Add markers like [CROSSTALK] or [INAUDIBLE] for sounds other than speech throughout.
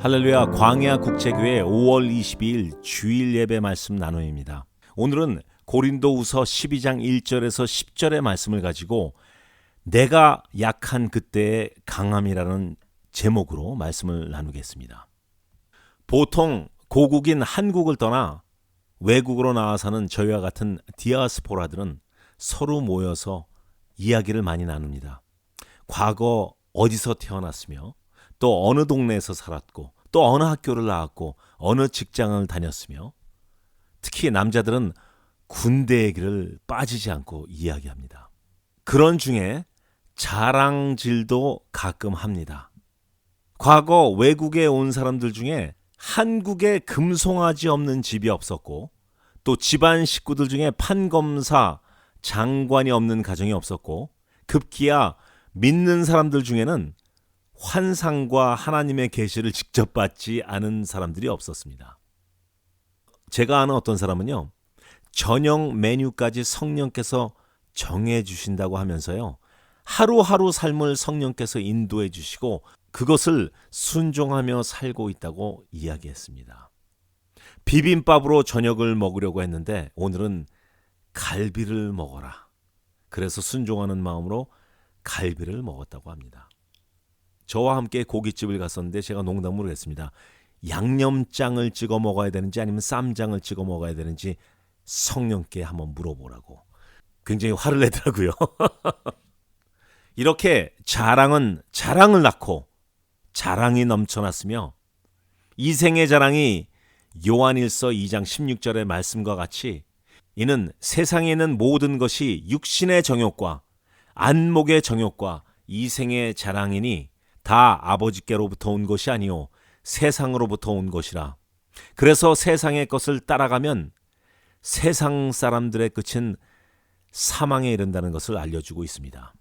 할렐루야 광야 국제교회 5월 22일 주일 예배 말씀 나눔입니다. 오늘은 고린도후서 12장 1절에서 10절의 말씀을 가지고 내가 약한 그때의 강함이라는 제목으로 말씀을 나누겠습니다. 보통 고국인 한국을 떠나 외국으로 나와 사는 저희와 같은 디아스포라들은 서로 모여서 이야기를 많이 나눕니다. 과거 어디서 태어났으며 또 어느 동네에서 살았고 또 어느 학교를 나왔고 어느 직장을 다녔으며 특히 남자들은 군대 얘기를 빠지지 않고 이야기합니다. 그런 중에 자랑질도 가끔 합니다. 과거 외국에 온 사람들 중에 한국에 금송아지 없는 집이 없었고 또 집안 식구들 중에 판검사, 장관이 없는 가정이 없었고 급기야 믿는 사람들 중에는 환상과 하나님의 계시를 직접 받지 않은 사람들이 없었습니다. 제가 아는 어떤 사람은요. 저녁 메뉴까지 성령께서 정해 주신다고 하면서요. 하루하루 삶을 성령께서 인도해 주시고 그것을 순종하며 살고 있다고 이야기했습니다. 비빔밥으로 저녁을 먹으려고 했는데 오늘은 갈비를 먹어라. 그래서 순종하는 마음으로 갈비를 먹었다고 합니다. 저와 함께 고깃집을 갔었는데 제가 농담으로 했습니다. 양념장을 찍어 먹어야 되는지 아니면 쌈장을 찍어 먹어야 되는지 성령께 한번 물어보라고. 굉장히 화를 내더라고요. [LAUGHS] 이렇게 자랑은 자랑을 낳고 자랑이 넘쳐났으며 이생의 자랑이 요한일서 2장 16절의 말씀과 같이 이는 세상에 있는 모든 것이 육신의 정욕과 안목의 정욕과 이생의 자랑이니 다 아버지께로부터 온 것이 아니요 세상으로부터 온 것이라. 그래서 세상의 것을 따라가면 세상 사람들의 끝은 사망에 이른다는 것을 알려주고 있습니다.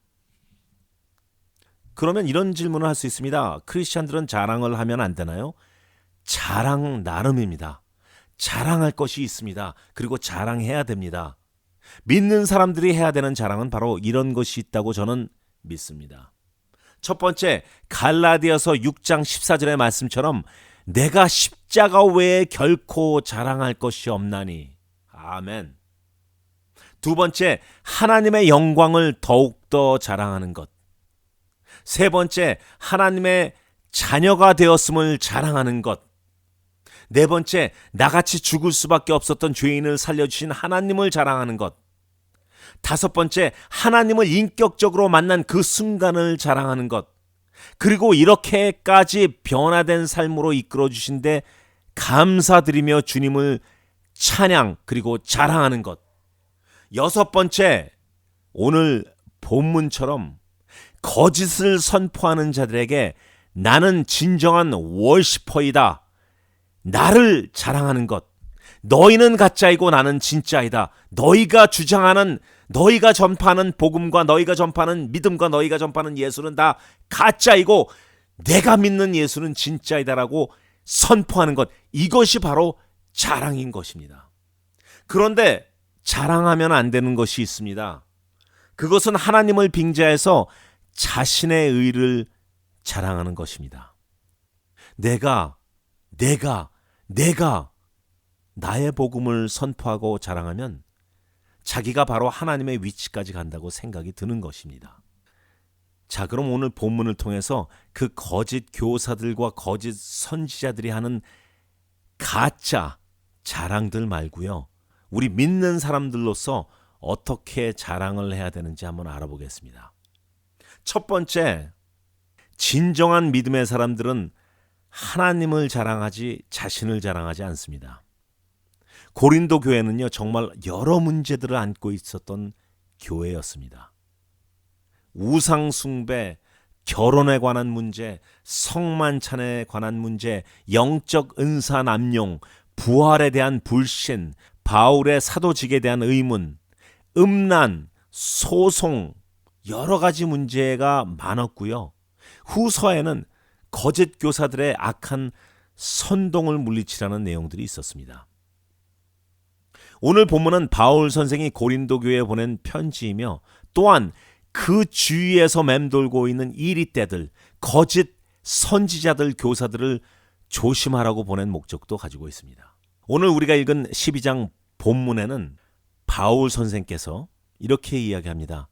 그러면 이런 질문을 할 수 있습니다. 크리스천들은 자랑을 하면 안 되나요? 자랑 나름입니다. 자랑할 것이 있습니다. 그리고 자랑해야 됩니다. 믿는 사람들이 해야 되는 자랑은 바로 이런 것이 있다고 저는 믿습니다. 첫 번째, 갈라디아서 6장 14절의 말씀처럼 내가 십자가 외에 결코 자랑할 것이 없나니. 아멘. 두 번째, 하나님의 영광을 더욱더 자랑하는 것. 세 번째, 하나님의 자녀가 되었음을 자랑하는 것. 네 번째, 나같이 죽을 수밖에 없었던 죄인을 살려주신 하나님을 자랑하는 것. 다섯 번째, 하나님을 인격적으로 만난 그 순간을 자랑하는 것. 그리고 이렇게까지 변화된 삶으로 이끌어 주신데 감사드리며 주님을 찬양 그리고 자랑하는 것. 여섯 번째, 오늘 본문처럼 거짓을 선포하는 자들에게 나는 진정한 월시퍼이다. 나를 자랑하는 것. 너희는 가짜이고 나는 진짜이다. 너희가 주장하는 너희가 전파하는 복음과 너희가 전파하는 믿음과 너희가 전파하는 예수는 다 가짜이고 내가 믿는 예수는 진짜이다라고 선포하는 것. 이것이 바로 자랑인 것입니다. 그런데 자랑하면 안 되는 것이 있습니다. 그것은 하나님을 빙자해서 자신의 의를 자랑하는 것입니다. 내가, 내가, 내가 나의 복음을 선포하고 자랑하면 자기가 바로 하나님의 위치까지 간다고 생각이 드는 것입니다. 자, 그럼 오늘 본문을 통해서 그 거짓 교사들과 거짓 선지자들이 하는 가짜 자랑들 말고요. 우리 믿는 사람들로서 어떻게 자랑을 해야 되는지 한번 알아보겠습니다. 첫 번째, 진정한 믿음의 사람들은 하나님을 자랑하지 자신을 자랑하지 않습니다. 고린도 교회는요, 정말 여러 문제들을 안고 있었던 교회였습니다. 우상숭배, 결혼에 관한 문제, 성만찬에 관한 문제, 영적 은사 남용, 부활에 대한 불신, 바울의 사도직에 대한 의문, 음란, 소송, 여러 가지 문제가 많았고요. 후서에는 거짓 교사들의 악한 선동을 물리치라는 내용들이 있었습니다. 오늘 본문은 바울 선생이 고린도 교회에 보낸 편지이며 또한 그 주위에서 맴돌고 있는 이리떼들, 거짓 선지자들, 교사들을 조심하라고 보낸 목적도 가지고 있습니다. 오늘 우리가 읽은 12장 본문에는 바울 선생께서 이렇게 이야기합니다.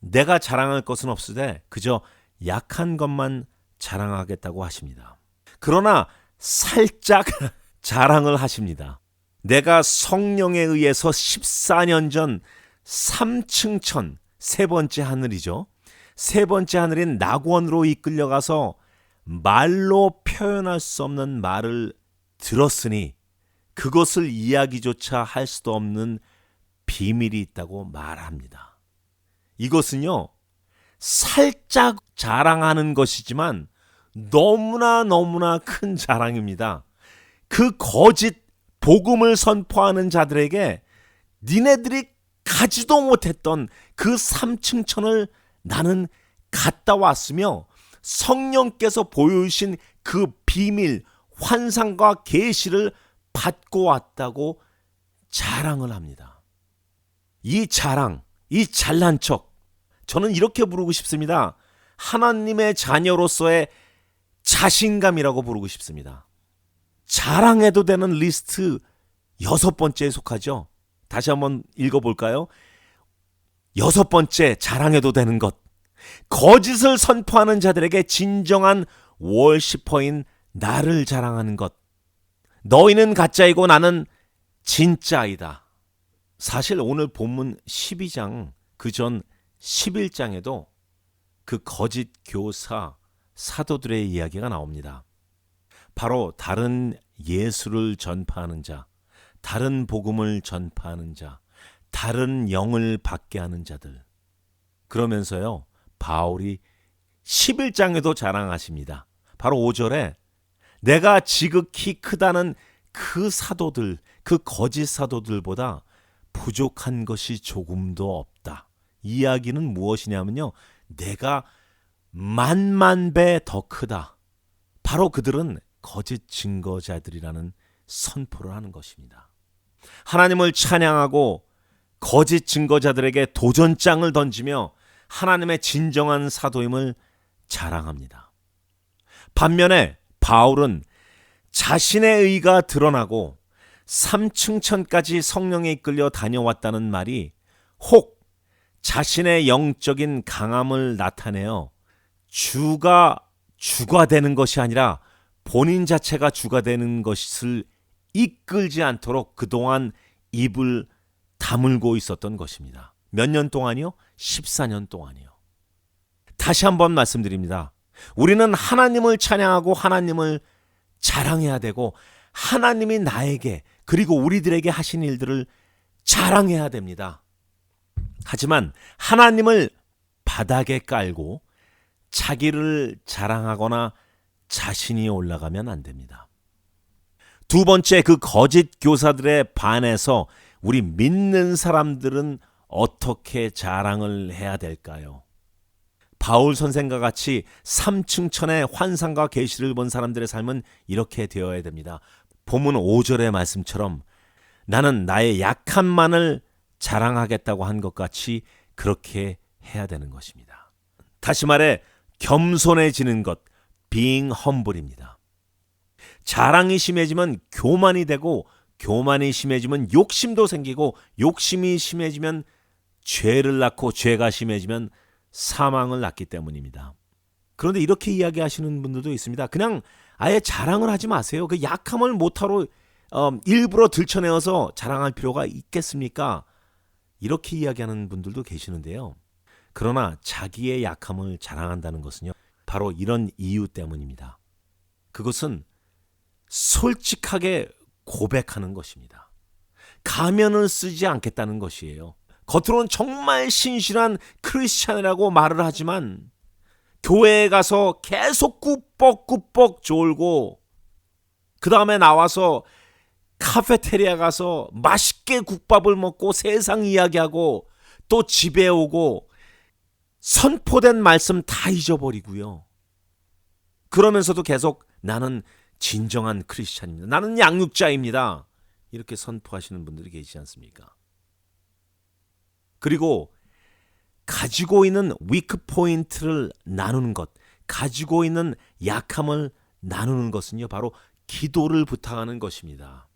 내가 자랑할 것은 없으되 그저 약한 것만 자랑하겠다고 하십니다. 그러나 살짝 [LAUGHS] 자랑을 하십니다. 내가 성령에 의해서 14년 전 3층 천, 세 번째 하늘이죠. 세 번째 하늘인 낙원으로 이끌려가서 말로 표현할 수 없는 말을 들었으니 그것을 이야기조차 할 수도 없는 비밀이 있다고 말합니다. 이것은요, 살짝 자랑하는 것이지만 너무나 너무나 큰 자랑입니다. 그 거짓 복음을 선포하는 자들에게 니네들이 가지도 못했던 그 삼층천을 나는 갔다 왔으며 성령께서 보여주신 그 비밀, 환상과 계시를 받고 왔다고 자랑을 합니다. 이 자랑, 이 잘난 척, 저는 이렇게 부르고 싶습니다. 하나님의 자녀로서의 자신감이라고 부르고 싶습니다. 자랑해도 되는 리스트 여섯 번째에 속하죠. 다시 한번 읽어볼까요? 여섯 번째 자랑해도 되는 것. 거짓을 선포하는 자들에게 진정한 월시퍼인 나를 자랑하는 것. 너희는 가짜이고 나는 진짜이다. 사실 오늘 본문 12장 그 전 11장에도 그 거짓 교사 사도들의 이야기가 나옵니다. 바로 다른 예수를 전파하는 자, 다른 복음을 전파하는 자, 다른 영을 받게 하는 자들. 그러면서요, 바울이 11장에도 자랑하십니다. 바로 5절에 내가 지극히 크다는 그 사도들, 그 거짓 사도들보다 부족한 것이 조금도 없다. 이야기는 무엇이냐면요. 내가 만만 배 더 크다. 바로 그들은 거짓 증거자들이라는 선포를 하는 것입니다. 하나님을 찬양하고 거짓 증거자들에게 도전장을 던지며 하나님의 진정한 사도임을 자랑합니다. 반면에 바울은 자신의 의가 드러나고 삼층천까지 성령에 이끌려 다녀왔다는 말이 혹 자신의 영적인 강함을 나타내어 주가 주가 되는 것이 아니라 본인 자체가 주가 되는 것을 이끌지 않도록 그동안 입을 다물고 있었던 것입니다. 몇 년 동안이요? 14년 동안이요. 다시 한번 말씀드립니다. 우리는 하나님을 찬양하고 하나님을 자랑해야 되고 하나님이 나에게 그리고 우리들에게 하신 일들을 자랑해야 됩니다. 하지만 하나님을 바닥에 깔고 자기를 자랑하거나 자신이 올라가면 안 됩니다. 두 번째 그 거짓 교사들의 반에서 우리 믿는 사람들은 어떻게 자랑을 해야 될까요? 바울 선생과 같이 삼층천의 환상과 계시를 본 사람들의 삶은 이렇게 되어야 됩니다. 본문 5절의 말씀처럼 나는 나의 약함만을 자랑하겠다고 한 것 같이 그렇게 해야 되는 것입니다. 다시 말해 겸손해지는 것, being humble입니다. 자랑이 심해지면 교만이 되고 교만이 심해지면 욕심도 생기고 욕심이 심해지면 죄를 낳고 죄가 심해지면 사망을 낳기 때문입니다. 그런데 이렇게 이야기하시는 분들도 있습니다. 그냥 아예 자랑을 하지 마세요. 그 약함을 못하러 어, 일부러 들춰내어서 자랑할 필요가 있겠습니까? 이렇게 이야기하는 분들도 계시는데요. 그러나 자기의 약함을 자랑한다는 것은요. 바로 이런 이유 때문입니다. 그것은 솔직하게 고백하는 것입니다. 가면을 쓰지 않겠다는 것이에요. 겉으로는 정말 신실한 크리스찬이라고 말을 하지만 교회에 가서 계속 꾸벅꾸벅 졸고 그 다음에 나와서 카페테리아 가서 맛있게 국밥을 먹고 세상 이야기하고 또 집에 오고 선포된 말씀 다 잊어버리고요. 그러면서도 계속 나는 진정한 크리스찬입니다. 나는 양육자입니다. 이렇게 선포하시는 분들이 계시지 않습니까? 그리고 가지고 있는 위크 포인트를 나누는 것, 가지고 있는 약함을 나누는 것은요, 바로 기도를 부탁하는 것입니다.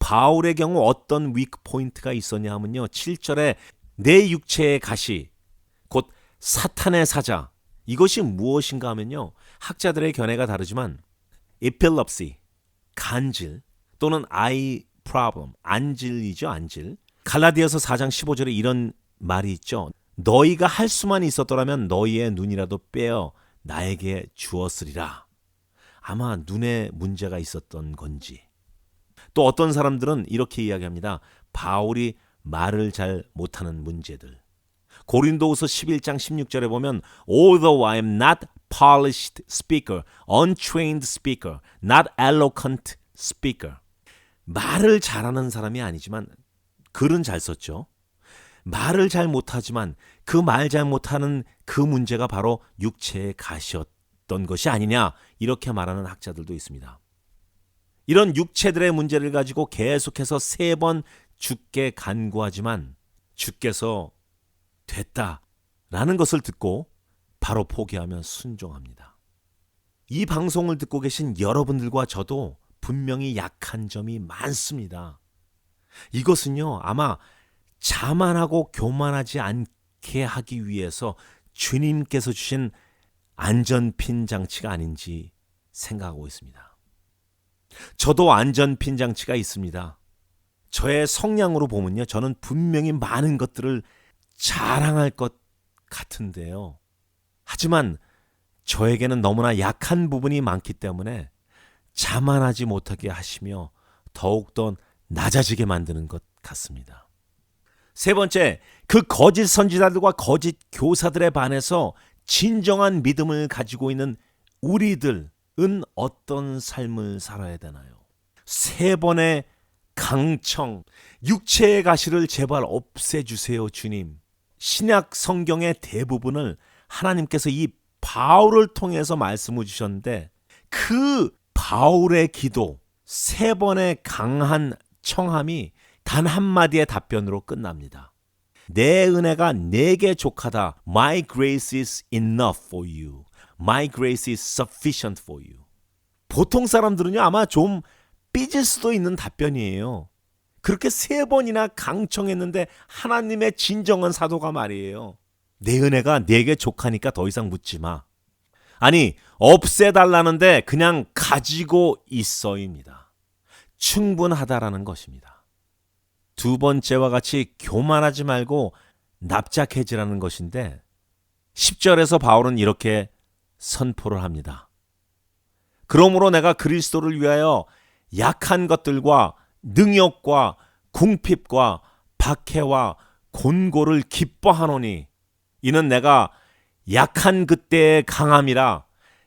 바울의 경우 어떤 위크 포인트가 있었냐 하면요. 7절에 내 육체의 가시 곧 사탄의 사자 이것이 무엇인가 하면요. 학자들의 견해가 다르지만 epilepsy 간질 또는 eye problem 안질이죠, 안질. 갈라디아서 4장 15절에 이런 말이 있죠. 너희가 할 수만 있었더라면 너희의 눈이라도 빼어 나에게 주었으리라. 아마 눈에 문제가 있었던 건지. 또 어떤 사람들은 이렇게 이야기합니다. 바울이 말을 잘 못하는 문제들. 고린도후서 11장 16절에 보면 although I am not polished speaker, untrained speaker, not eloquent speaker. 말을 잘하는 사람이 아니지만 글은 잘 썼죠. 말을 잘 못하지만 그 말 잘 못하는 그 문제가 바로 육체의 가시였던 것이 아니냐 이렇게 말하는 학자들도 있습니다. 이런 육체들의 문제를 가지고 계속해서 세 번 죽게 간구하지만 주께서 됐다 라는 것을 듣고 바로 포기하며 순종합니다. 이 방송을 듣고 계신 여러분들과 저도 분명히 약한 점이 많습니다. 이것은요, 아마 자만하고 교만하지 않게 하기 위해서 주님께서 주신 안전핀 장치가 아닌지 생각하고 있습니다. 저도 안전핀 장치가 있습니다. 저의 성향으로 보면요, 저는 분명히 많은 것들을 자랑할 것 같은데요. 하지만 저에게는 너무나 약한 부분이 많기 때문에 자만하지 못하게 하시며 더욱더 낮아지게 만드는 것 같습니다. 세 번째, 그 거짓 선지자들과 거짓 교사들에 반해서 진정한 믿음을 가지고 있는 우리들은 어떤 삶을 살아야 되나요? 세 번의 강청, 육체의 가시를 제발 없애주세요, 주님. 신약 성경의 대부분을 하나님께서 이 바울을 통해서 말씀을 주셨는데 그 바울의 기도 세 번의 강한 청함이 단 한마디의 답변으로 끝납니다. 내 은혜가 내게 족하다. My grace is enough for you. My grace is sufficient for you. 보통 사람들은요, 아마 좀 삐질 수도 있는 답변이에요. 그렇게 세 번이나 강청했는데 하나님의 진정한 사도가 말이에요. 내 은혜가 내게 족하니까 더 이상 묻지 마. 아니, 없애달라는데 그냥 가지고 있어입니다. 충분하다라는 것입니다. 두 번째와 같이 교만하지 말고 납작해지라는 것인데 10절에서 바울은 이렇게 선포를 합니다. 그러므로 내가 그리스도를 위하여 약한 것들과 능욕과 궁핍과 박해와 곤고를 기뻐하노니 이는 내가 약한 그때의 강함이라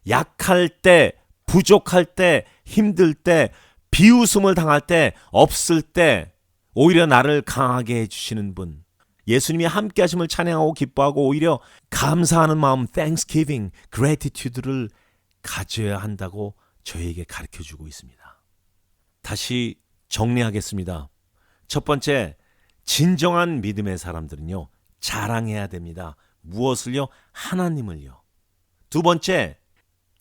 약할 때 부족할 때 힘들 때 비웃음을 당할 때 없을 때 오히려 나를 강하게 해주시는 분 예수님이 함께 하심을 찬양하고 기뻐하고 오히려 감사하는 마음 thanksgiving, gratitude를 가져야 한다고 저에게 가르쳐 주고 있습니다. 다시 정리하겠습니다. 첫 번째, 진정한 믿음의 사람들은요, 자랑해야 됩니다. 무엇을요? 하나님을요. 두 번째,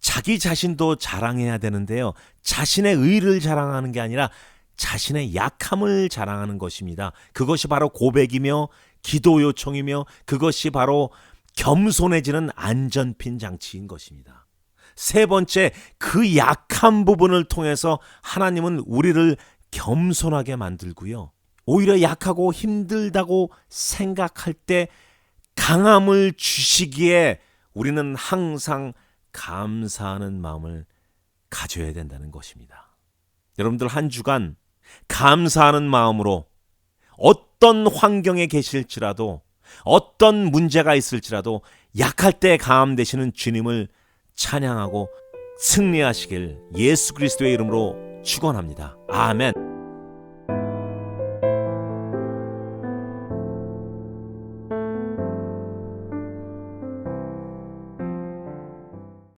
자기 자신도 자랑해야 되는데요. 자신의 의를 자랑하는 게 아니라 자신의 약함을 자랑하는 것입니다. 그것이 바로 고백이며 기도 요청이며 그것이 바로 겸손해지는 안전핀 장치인 것입니다. 세 번째, 그 약한 부분을 통해서 하나님은 우리를 겸손하게 만들고요. 오히려 약하고 힘들다고 생각할 때 강함을 주시기에 우리는 항상 감사하는 마음을 가져야 된다는 것입니다. 여러분들 한 주간 감사하는 마음으로 어떤 환경에 계실지라도 어떤 문제가 있을지라도 약할 때 강함 되시는 주님을 찬양하고 승리하시길 예수 그리스도의 이름으로 축원합니다. 아멘.